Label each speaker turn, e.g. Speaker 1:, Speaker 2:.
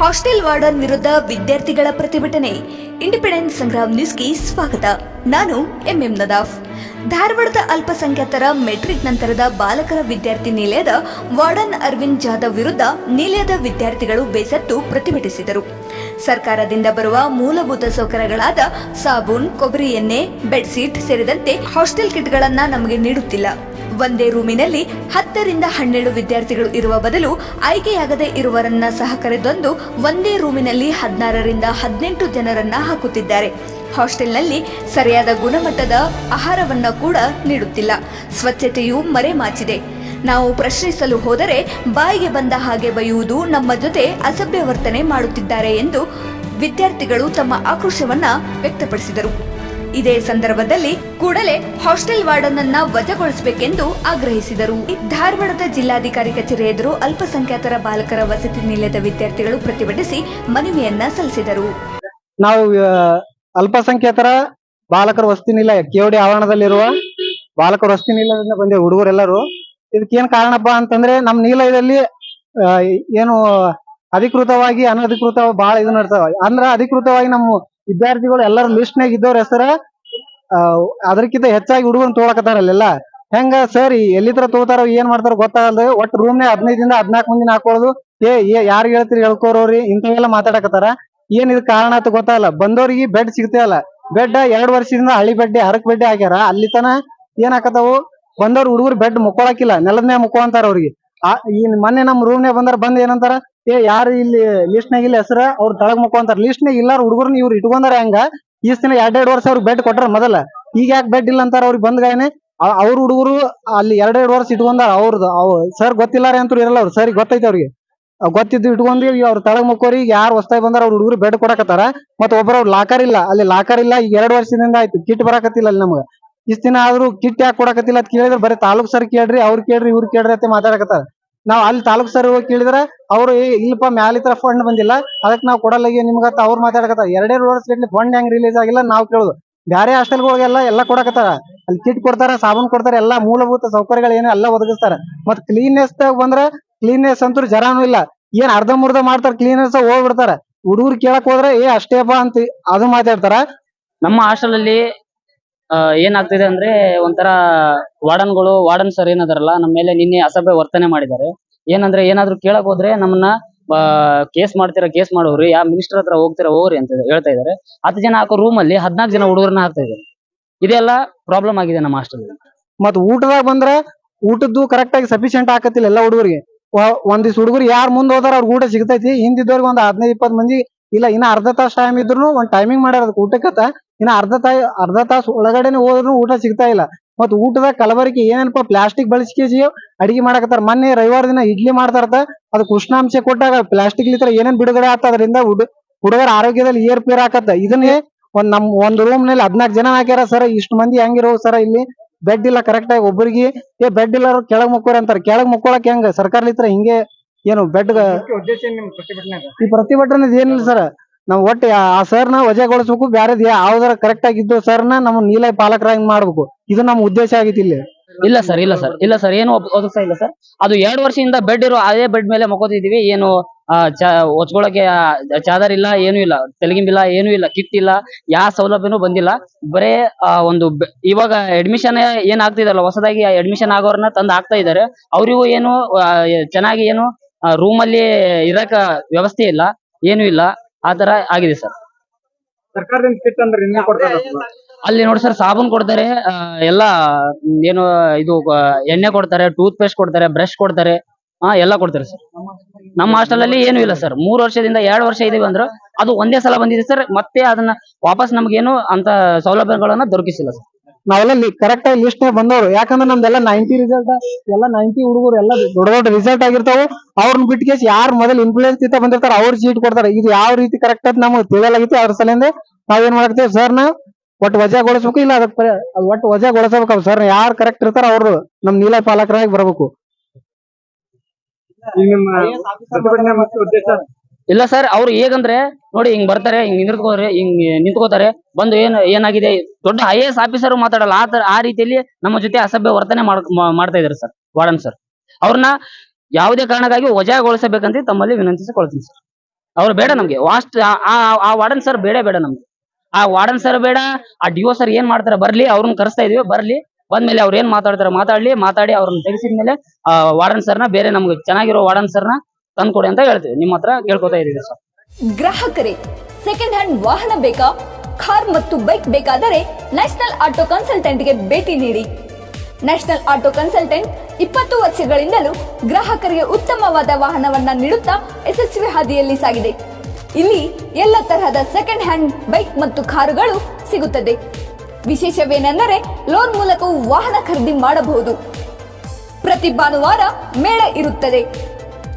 Speaker 1: Hostel warden ವಿರುದ್ಧ ವಿದ್ಯಾರ್ಥಿಗಳ ಪ್ರತಿಭಟನೆ. ಇಂಡಿಪೆಂಡೆನ್ಸ್ ಸಂಗ್ರಾಮ್ ನ್ಯೂಸ್ಗೆ ಸ್ವಾಗತ. ನಾನು ಎಂಎಂ ನದಾಫ್. ಧಾರವಾಡದ ಅಲ್ಪಸಂಖ್ಯಾತರ ಮೆಟ್ರಿಕ್ ನಂತರದ ಬಾಲಕರ ವಿದ್ಯಾರ್ಥಿ ನಿಲಯದ ವಾರ್ಡನ್ ಅರವಿಂದ್ ಜಾಧವ್ ವಿರುದ್ಧ ನಿಲಯದ ವಿದ್ಯಾರ್ಥಿಗಳು ಬೇಸತ್ತು ಪ್ರತಿಭಟಿಸಿದರು. ಸರ್ಕಾರದಿಂದ ಬರುವ ಮೂಲಭೂತ ಸೌಕರ್ಯಗಳಾದ ಸಾಬೂನ್, ಕೊಬ್ಬರಿ ಎಣ್ಣೆ, ಬೆಡ್ಶೀಟ್ ಸೇರಿದಂತೆ ಹಾಸ್ಟೆಲ್ ಕಿಟ್ಗಳನ್ನು ನಮಗೆ ನೀಡುತ್ತಿಲ್ಲ. ಒಂದೇ ರೂಮಿನಲ್ಲಿ ಹತ್ತರಿಂದ ಹನ್ನೆರಡು ವಿದ್ಯಾರ್ಥಿಗಳು ಇರುವ ಬದಲು ಆಯ್ಕೆಯಾಗದೆ ಇರುವರನ್ನ ಸಹ ಕರೆದೊಂದು ಒಂದೇ ರೂಮಿನಲ್ಲಿ ಹದಿನಾರರಿಂದ ಹದಿನೆಂಟು ಜನರನ್ನ ಹಾಕುತ್ತಿದ್ದಾರೆ. ಹಾಸ್ಟೆಲ್ನಲ್ಲಿ ಸರಿಯಾದ ಗುಣಮಟ್ಟದ ಆಹಾರವನ್ನ ಕೂಡ ನೀಡುತ್ತಿಲ್ಲ. ಸ್ವಚ್ಛತೆಯು ಮರೆಮಾಚಿದೆ. ನಾವು ಪ್ರಶ್ನಿಸಲು ಹೋದರೆ ಬಾಯಿಗೆ ಬಂದ ಹಾಗೆ ಬೈಯುವುದು ನಮ್ಮ ಜೊತೆ ಅಸಭ್ಯ ವರ್ತನೆ ಮಾಡುತ್ತಿದ್ದಾರೆ ಎಂದು ವಿದ್ಯಾರ್ಥಿಗಳು ತಮ್ಮ ಆಕ್ರೋಶವನ್ನ ವ್ಯಕ್ತಪಡಿಸಿದರು. ಇದೇ ಸಂದರ್ಭದಲ್ಲಿ ಕೂಡಲೇ ಹಾಸ್ಟೆಲ್ ವಾರ್ಡನ್ ಅನ್ನ ವಜಗೊಳಿಸಬೇಕೆಂದು ಆಗ್ರಹಿಸಿದರು. ಧಾರವಾಡದ ಜಿಲ್ಲಾಧಿಕಾರಿ ಕಚೇರಿ ಎದುರು ಅಲ್ಪಸಂಖ್ಯಾತರ ಬಾಲಕರ ವಸತಿ ನಿಲಯದ ವಿದ್ಯಾರ್ಥಿಗಳು ಪ್ರತಿಭಟಿಸಿ ಮನವಿಯನ್ನ ಸಲ್ಲಿಸಿದರು.
Speaker 2: ನಾವು ಅಲ್ಪಸಂಖ್ಯಾತರ ಬಾಲಕರ ವಸತಿ ನಿಲಯ ಕೇವಡಿ ಆವರಣದಲ್ಲಿರುವ ಬಾಲಕರ ವಸತಿ ನಿಲಯದಿಂದ ಬಂದೆ ಹುಡುಗರೆಲ್ಲರೂ. ಇದಕ್ಕೇನ್ ಕಾರಣಪ್ಪ ಅಂತಂದ್ರೆ ನಮ್ಮ ನಿಲಯದಲ್ಲಿ ಏನು ಅಧಿಕೃತವಾಗಿ ಅನಧಿಕೃತ ಬಹಳ ಇದು ನಡ್ತಾವ. ಅಂದ್ರ ಅಧಿಕೃತವಾಗಿ ನಮ್ಮ ವಿದ್ಯಾರ್ಥಿಗಳು ಎಲ್ಲಾರು ಲಿಸ್ಟ್ ನಾಗ ಇದ್ದವ್ರ ಹೆಸರ ಅದಕ್ಕಿಂತ ಹೆಚ್ಚಾಗಿ ಹುಡುಗನ್ ತೊಗೊಳಕತ್ತಾರ ಅಲ್ಲೆಲ್ಲ. ಹೆಂಗ ಸರ್ ಎಲ್ಲಿದ್ರ ತಗೋತಾರ, ಏನ್ ಮಾಡ್ತಾರ ಗೊತ್ತಾಗಲ್ದು. ಒಟ್ಟು ರೂಮ್ ನಾಗ ಹದಿನೈದಿಂದ ಹದಿನಾಲ್ಕು ಮಂದಿನ ಹಾಕೊಳ್ಳೋದು ಏ ಯಾರು ಹೇಳ್ತೀರಿ ಹೇಳ್ಕೋರವ್ರಿ ಇಂಥವೆಲ್ಲ ಮಾತಾಡಕತ್ತಾರ. ಏನ್ ಇದ್ ಕಾರಣ ಅಂತ ಗೊತ್ತಾಗಲ್ಲ. ಬಂದವ್ರಿಗೆ ಬೆಡ್ ಸಿಗ್ತೇವಲ್ಲ ಬೆಡ್ ಎರಡ್ ವರ್ಷದಿಂದ ಹಳಿ ಬೆಡ್ಡೆ, ಹರಕ್ ಬೆಡ್ಡೆ ಆಗ್ಯಾರ. ಅಲ್ಲಿ ತನ ಏನ್ ಆಕತಾವು ಬಂದವ್ರ ಹುಡುಗರು ಬೆಡ್ ಮುಕ್ಕೊಳಕಿಲ್ಲ. ನೆಲದ ಮೇಲೆ ಮುಕ್ಕೊಂತಾರ ಅವ್ರಿಗೆ. ಈ ಮೊನ್ನೆ ನಮ್ ರೂಮ್ನೇ ಬಂದಾರ, ಬಂದ್ ಏನಂತಾರ? ಏ, ಯಾರು ಇಲ್ಲಿ ಲಿಸ್ಟ್ ನಾಗ ಇಲ್ಲ ಹೆಸರ? ಅವ್ರ ತಳಗ್ ಮುಕ್ಕೊಂತಾರ ಲಿಸ್ಟ್ ನಾಗ ಇಲ್ಲಾರ ಹುಡುಗರ್ನ ಇವ್ರು ಇಟ್ಕೊಂಡಾರ ಹೆಂಗ. ಈ ದಿನ ಎರಡ್ ಎರಡ್ ವರ್ಷ ಅವ್ರಿಗೆ ಬೆಡ್ ಕೊಟ್ರ ಮೊದಲ. ಈಗ ಯಾಕೆ ಬೆಡ್ ಇಲ್ಲ ಅಂತಾರ ಅವ್ರಿಗೆ ಬಂದ್ಗಾಯನೆ ಅವ್ರ ಹುಡುಗರು ಅಲ್ಲಿ ಎರಡ್ ಎರಡ್ ವರ್ಷ ಇಟ್ಕೊಂಡಾರ. ಅವ್ರದ್ದು ಅವ್ ಸರ್ ಗೊತ್ತಿಲ್ಲಾರೆ ಅಂತೂ ಇರಲ್ಲ ಅವ್ರು. ಸರಿ ಗೊತ್ತೈತೆ ಅವ್ರಿಗೆ. ಅವ್ ಗೊತ್ತಿದ್ದು ಇಟ್ಕೊಂಡಿ ಈಗ ಅವ್ರ ತಳಗ್ ಮುಕ್ಕೋರಿ, ಈಗ ಯಾರು ಹೊಸ್ತಾಗಿ ಬಂದಾರ ಅವ್ರ ಹುಡುಗರು ಬೆಡ್ ಕೊಡಕತ್ತಾರ. ಮತ್ತ ಒಬ್ಬರ ಲಾಕರ್ ಇಲ್ಲ. ಅಲ್ಲಿ ಲಾಕರ್ ಇಲ್ಲ, ಈಗ ಎರಡ್ ವರ್ಷದಿಂದ ಆಯ್ತು. ಕಿಟ್ ಬರಾಕತ್ತಿಲ್ಲ ಅಲ್ಲಿ ನಮ್ಗ. ಇಷ್ಟ ದಿನ ಆದ್ರೂ ಕಿಟ್ ಯಾಕೆ ಕೊಡಕತ್ತಿಲ್ಲ ಅಂತ ಕೇಳಿದ್ರೆ ಬರೀ ತಾಲೂಕ್ ಸರ್ ಕೇಳ್ರಿ, ಅವ್ರ ಕೇಳ್ರಿ, ಇವ್ರ ಕೇಳ್ರಿ ಅಂತ ಮಾತಾಡಕತ್ತಾರ. ನಾವ್ ಅಲ್ಲಿ ತಾಲೂಕ್ ಸರ್ ಹೋಗಿ ಕೇಳಿದ್ರ ಅವ್ರು ಇಲ್ಲಪ್ಪ ಮ್ಯಾಲಿತ್ರ ಫಂಡ್ ಬಂದಿಲ್ಲ. ಅದಕ್ಕೆ ನಾವು ಕೊಡಲ್ಲ ಈಗ ನಿಮ್ಗತ್ತ ಅವ್ರು ಮಾತಾಡಕತ್ತಾರ. ಎರಡೇ ವರ್ಷ ಗಟ್ಲೆ ಫಂಡ್ ಹೆಂಗ್ ರಿಲೀಸ್ ಆಗಿಲ್ಲ, ನಾವ್ ಕೇಳೋದು. ಬ್ಯಾರೆ ಹಾಸ್ಟೆಲ್ಗಳಿಗೆಲ್ಲ ಎಲ್ಲ ಕೊಡಕತ್ತಾರ. ಅಲ್ಲಿ ಕಿಟ್ ಕೊಡ್ತಾರ, ಸಾಬೂನ್ ಕೊಡ್ತಾರ, ಎಲ್ಲಾ ಮೂಲಭೂತ ಸೌಕರ್ಯಗಳು ಏನು ಎಲ್ಲ ಒದಗಿಸ್ತಾರ. ಮತ್ ಕ್ಲೀನ್ನೆಸ್ ಬಂದ್ರ ಕ್ಲೀನ್ನೆಸ್ ಅಂತೂ ಜರಾನು ಇಲ್ಲ. ಏನ್ ಅರ್ಧ ಮುರ್ಧ ಮಾಡ್ತಾರ ಕ್ಲೀನ್ನೆಸ್ ಹೋಗ್ಬಿಡ್ತಾರ. ಹುಡುಗರು ಕೇಳಕ್ ಹೋದ್ರೆ, ಏ ಅಷ್ಟೇಪ್ಪ ಅಂತ ಅದು ಮಾತಾಡ್ತಾರ.
Speaker 3: ನಮ್ಮ ಹಾಸ್ಟೆಲ್ ಅಲ್ಲಿ ಏನಾಗ್ತಿದೆ ಅಂದ್ರೆ ಒಂಥರ ವಾರ್ಡನ್ಗಳು, ವಾರ್ಡನ್ ಸರ್ ಏನದಾರಲ್ಲ, ನಮ್ಮ ಮೇಲೆ ನಿನ್ನೆ ಅಸಭ್ಯ ವರ್ತನೆ ಮಾಡಿದ್ದಾರೆ. ಏನಂದ್ರೆ ಏನಾದ್ರು ಕೇಳಕ್ ಹೋದ್ರೆ ನಮ್ಮನ್ನ ಕೇಸ್ ಮಾಡ್ತೀರಾ, ಕೇಸ್ ಮಾಡೋರಿ ಯಾವ ಮಿನಿಸ್ಟರ್ ಹತ್ರ ಹೋಗ್ತೀರಾ, ಹೋಗ್ರಿ ಅಂತ ಹೇಳ್ತಾ ಇದಾರೆ ಹತ್ತು ಜನ ಹಾಕೋ ರೂಮ್ ಅಲ್ಲಿ ಹದ್ನಾಲ್ಕು ಜನ ಹುಡುಗರನ್ನ ಹಾಕ್ತಾ ಇದ್ದಾರೆ. ಇದೆಲ್ಲ ಪ್ರಾಬ್ಲಮ್ ಆಗಿದೆ ನಮ್ಮ ಹಾಸ್ಟೆಲ್
Speaker 2: ಮತ್ ಊಟದಾಗ ಬಂದ್ರ ಊಟದ್ದು ಕರೆಕ್ಟ್ ಆಗಿ ಸಫಿಶಿಯಂಟ್ ಹಾಕತಿಲ್ಲ ಎಲ್ಲ ಹುಡುಗರಿಗೆ. ಒಂದಿಷ್ಟು ಹುಡುಗರು ಯಾರ್ ಮುಂದ್ ಹೋದಾರ ಅವ್ರಿಗೆ ಊಟ ಸಿಗ್ತೈತಿ. ಹಿಂದಿದ್ದವ್ರಿಗೆ ಒಂದ್ ಹದಿನೈದು ಇಪ್ಪತ್ತು ಮಂದಿ ಇಲ್ಲ, ಇನ್ನ ಅರ್ಧ ತಾಸ್ ಟೈಮ್ ಇದ್ರು ಒಂದ್ ಟೈಮಿಂಗ್ ಮಾಡ್ಯಾರ ಅದಕ್ಕೆ ಊಟಕ್ಕತ್ತ. ಇನ್ನ ಅರ್ಧ ತಾ, ಅರ್ಧ ತಾಸ್ ಒಳಗಡೆನೆ ಹೋದ್ರು ಊಟ ಸಿಗ್ತಾ ಇಲ್ಲ. ಮತ್ ಊಟದಾಗ ಕಲಬರಿಕೆ ಏನೇನಪ್ಪ ಪ್ಲಾಸ್ಟಿಕ್ ಬಳಸಿಕೆ ಅಡಿಗೆ ಮಾಡಕತ್ತಾರ. ಮೊನ್ನೆ ರವಿವಾರ ದಿನ ಇಡ್ಲಿ ಮಾಡ್ತಾರತ. ಅದಕ್ಕೆ ಉಷ್ಣಾಂಶ ಕೊಟ್ಟಾಗ ಪ್ಲಾಸ್ಟಿಕ್ ಲಿತ್ರ ಏನೇನ್ ಬಿಡುಗಡೆ ಆತ ಅದರಿಂದ ಹುಡುಗರ ಆರೋಗ್ಯದಲ್ಲಿ ಏರ್ ಪೇರ್ ಆಕತ್ತ. ಇದನ್ನೇ ಒಂದ್ ನಮ್, ಒಂದ್ ರೂಮ್ನಲ್ಲಿ ಹದ್ನಾಲ್ಕು ಜನ ಹಾಕ್ಯಾರ. ಸರ್, ಇಷ್ಟು ಮಂದಿ ಹೆಂಗಿರೋ ಸರ್ ಇಲ್ಲಿ? ಬೆಡ್ ಇಲ್ಲ ಕರೆಕ್ಟ್ ಆಗಿ ಒಬ್ಬರಿಗೆ. ಏ ಬೆಡ್ ಇಲ್ಲ, ಕೆಳಗ್ ಮುಕ್ಕೋರಿ ಅಂತಾರ. ಕೆಳಗ್ ಮುಕ್ಕೊಳಕ್ ಹೆಂಗ? ಸರ್ಕಾರಲಿತ್ರ ಹಿಂಗೆ ಏನು ಬೆಡ್ ಈ ಪ್ರತಿಭಟನೆ ಏನಿಲ್ಲ ಸರ್. ನಾವ್ ಒಟ್ಟು ಆ ಸರ್ನ ವಜಾಗೊಳಿಸ್ಬೇಕು ಬ್ಯಾರೆದ್ ಯಾವ್ದಾರ ಕರೆಕ್ಟ್ ಆಗಿದ್ದು ಸರ್ನ ನಮ್ಮ ನೀಲಯ ಪಾಲಕರಾಗಿ ಮಾಡ್ಬೇಕು. ಇದು ನಮ್ಮ ಉದ್ದೇಶ ಆಗೈತಿ ಇಲ್ಲಿ.
Speaker 3: ಇಲ್ಲ ಸರ್ ಇಲ್ಲ ಸರ್ ಇಲ್ಲ ಸರ್ ಏನು ಒದಗಿಸ್ತಾ ಇಲ್ಲ ಸರ್. ಅದು ಎರಡು ವರ್ಷದಿಂದ ಬೆಡ್ ಇರೋ ಅದೇ ಬೆಡ್ ಮೇಲೆ ಮಕ್ಕೋತಿದೀವಿ ಏನು ಒಚ್ಕೊಳಕ್ಕೆ ಚ ಹೊಚ್ಕೊಳಕ್ಕೆ ಆ, ಚಾದರ್ ಇಲ್ಲ ಏನು ಇಲ್ಲ ತೆಲಗಿಂಬಿಲ್ಲ ಏನೂ ಇಲ್ಲ ಕಿಟ್ ಇಲ್ಲ ಯಾವ ಸೌಲಭ್ಯನೂ ಬಂದಿಲ್ಲ. ಬರೇ ಒಂದು ಬೆ- ಇವಾಗ ಅಡ್ಮಿಷನ್ ಏನಾಗ್ತಿದಲ್ಲ ಹೊಸದಾಗಿ ಅಡ್ಮಿಷನ್ ಆಗೋರ್ನ ತಂದು ಹಾಕ್ತಾ ಇದಾರೆ. ಅವ್ರಿಗೂ ಏನು ಚೆನ್ನಾಗಿ ಏನು ರೂಮ್ ಅಲ್ಲಿ ಇರಕ ವ್ಯವಸ್ಥೆ ಇಲ್ಲ ಏನು ಇಲ್ಲ. ಆ ತರ ಆಗಿದೆ ಸರ್.
Speaker 2: ಸರ್ಕಾರದಿಂದ ಕಿಟ್ ಅಂದ್ರೆ ಇನ್ನೇ ಕೊಡ್ತಾರ
Speaker 3: ಅಲ್ಲಿ ನೋಡಿ ಸರ್ ಸಾಬೂನ್ ಕೊಡ್ತಾರೆ ಆ, ಎಲ್ಲ ಮ್, ಏನು ಇದು ಆ, ಎಣ್ಣೆ ಕೊಡ್ತಾರೆ ಟೂತ್ ಪೇಸ್ಟ್ ಕೊಡ್ತಾರೆ ಬ್ರಷ್ ಕೊಡ್ತಾರೆ ಹಾ ಎಲ್ಲ ಕೊಡ್ತಾರೆ ಸರ್. ನಮ್ಮ ಹಾಸ್ಟೆಲ್ ಅಲ್ಲಿ ಏನು ಇಲ್ಲ ಸರ್. ಮೂರು ವರ್ಷದಿಂದ ಎರಡು ವರ್ಷ ಇದೀವಿ ಅಂದ್ರೆ ಅದು ಒಂದೇ ಸಲ ಬಂದಿದೆ ಸರ್. ಮತ್ತೆ ಅದನ್ನ ವಾಪಸ್ ಏನು ಅಂತ ಸೌಲಭ್ಯಗಳನ್ನ ದೊರಕಿಸಿಲ್ಲ ಸರ್.
Speaker 2: ನಾವೆಲ್ಲ ಕರೆಕ್ಟ್ ಆಗಿ ಲಿಸ್ಟ್ ಬಂದವರು. ಯಾಕಂದ್ರೆ ನಮ್ದೆಲ್ಲ ನೈಂಟಿ ರಿಸಲ್ಟ್ ಎಲ್ಲ ನೈಂಟಿ ಹುಡುಗರು, ಎಲ್ಲ ದೊಡ್ಡ ದೊಡ್ಡ ರಿಸಲ್ಟ್ ಆಗಿರ್ತಾವ. ಅವ್ರನ್ನ ಬಿಟ್ಟು ಯಾರು ಮೊದಲು ಇನ್ಫ್ಲೂಯೆನ್ಸ್ ಇತ್ತ ಬಂದಿರ್ತಾರ ಅವ್ರ ಸೀಟ್ ಕೊಡ್ತಾರೆ. ಇದು ಯಾವ ರೀತಿ ಕರೆಕ್ಟ್ ಅಂತ ನಮಗೆ ತಿಳಿಯಲಾಗಿತ್ತು, ಅದ್ರ ಸಲಿಂದ ನಾವೇನ್ ಸರ್ ಸರ್ನ ಒಟ್ಟು ವಜಾಗೊಳಿಸ್ಬೇಕು ಇಲ್ಲ ಅದಕ್ಕೆ ಒಟ್ಟು ವಜಾಗೊಳಿಸಬೇಕು ಸರ್ ಯಾರು ಕರೆಕ್ಟ್ ಇರ್ತಾರ ಅವ್ರು ನಮ್ ನೀಲ ಪಾಲಕರಾಗಿ ಬರ್ಬೇಕು.
Speaker 3: ಇಲ್ಲ ಸರ್, ಅವ್ರು ಹೇಗಂದ್ರೆ, ನೋಡಿ ಹಿಂಗ್ ಬರ್ತಾರೆ, ಹಿಂಗ್ ನಿಂತ್ಕೋತಾರೆ ಹಿಂಗ್ ನಿಂತ್ಕೋತಾರೆ ಬಂದು ಏನ್, ಏನಾಗಿದೆ, ದೊಡ್ಡ ಐ ಎಸ್ ಆಫೀಸರ್ ಮಾತಾಡಲ್ಲ, ಆ ತರ, ಆ ರೀತಿಯಲ್ಲಿ ನಮ್ಮ ಜೊತೆ ಅಸಭ್ಯ ವರ್ತನೆ ಮಾಡ್ತಾ ಇದಾರೆ ಸರ್, ವಾರ್ಡನ್ ಸರ್. ಅವ್ರನ್ನ ಯಾವುದೇ ಕಾರಣಕ್ಕಾಗಿ ವಜಾಗೊಳಿಸಬೇಕಂತ ತಮ್ಮಲ್ಲಿ ವಿನಂತಿಸಿಕೊಳ್ತೀನಿ ಸರ್. ಅವ್ರು ಬೇಡ ನಮ್ಗೆ, ವಾಸ್ಟ್, ಆ ವಾರ್ಡನ್ ಸರ್ ಬೇಡ ಬೇಡ ನಮ್ಗೆ. ಆ ವಾರ್ಡನ್ ಸರ್ ಬೇಡ, ಆ ಡಿಒ ಸರ್ ಏನ್ ಮಾಡ್ತಾರೆ, ಬರ್ಲಿ, ಅವ್ರನ್ನ ಕರೆಸ್ತಾ ಇದೀವಿ, ಬರ್ಲಿ, ಬಂದ್ಮೇಲೆ ಅವ್ರು ಏನ್ ಮಾತಾಡ್ತಾರೆ ಮಾತಾಡ್ಲಿ, ಮಾತಾಡಿ ಅವ್ರನ್ನ ತೆಗೆಸಿದ್ಮೇಲೆ, ಆ ವಾರ್ಡನ್ ಸರ್ನ ಬೇರೆ ನಮ್ಗೆ ಚೆನ್ನಾಗಿರೋ ವಾರ್ಡನ್ ಸರ್ನ ತಂದ್ಕೊಡಿ ಅಂತ ಹೇಳ್ತೀವಿ. ನಿಮ್ಮ ಹತ್ರ ಕೇಳ್ಕೊತಾ ಇದೀವಿ ಸರ್.
Speaker 1: ಗ್ರಾಹಕರೇ ಸೆಕೆಂಡ್ ಹ್ಯಾಂಡ್ ವಾಹನ ಬೇಕಾ? ಕಾರ್ ಮತ್ತು ಬೈಕ್ ಬೇಕಾದರೆ ನ್ಯಾಷನಲ್ ಆಟೋ ಕನ್ಸಲ್ಟೆಂಟ್ಗೆ ಭೇಟಿ ನೀಡಿ. ನ್ಯಾಷನಲ್ ಆಟೋ ಕನ್ಸಲ್ಟೆಂಟ್ ಇಪ್ಪತ್ತು ವರ್ಷಗಳಿಂದಲೂ ಗ್ರಾಹಕರಿಗೆ ಉತ್ತಮವಾದ ವಾಹನವನ್ನ ನೀಡುತ್ತಾ ಯಶಸ್ವಿ ಹಾದಿಯಲ್ಲಿ ಸಾಗಿದೆ. ಇಲ್ಲಿ ಎಲ್ಲ ತರಹದ ಸೆಕೆಂಡ್ ಹ್ಯಾಂಡ್ ಬೈಕ್ ಮತ್ತು ಕಾರುಗಳು ಸಿಗುತ್ತದೆ. ವಿಶೇಷವೇನೆಂದರೆ ಲೋನ್ ಮೂಲಕವೂ ವಾಹನ ಖರೀದಿ ಮಾಡಬಹುದು. ಪ್ರತಿ ಭಾನುವಾರ ಮೇಳ ಇರುತ್ತದೆ.